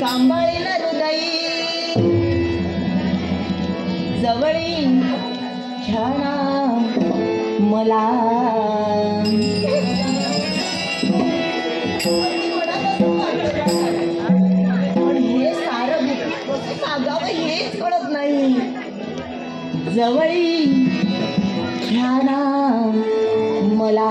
सांभाळील हृदय. जवळी घ्याना मला. पण हे सारं कसं सांगावं हेच कळत नाही. जवळी घ्याना मला.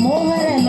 मोहर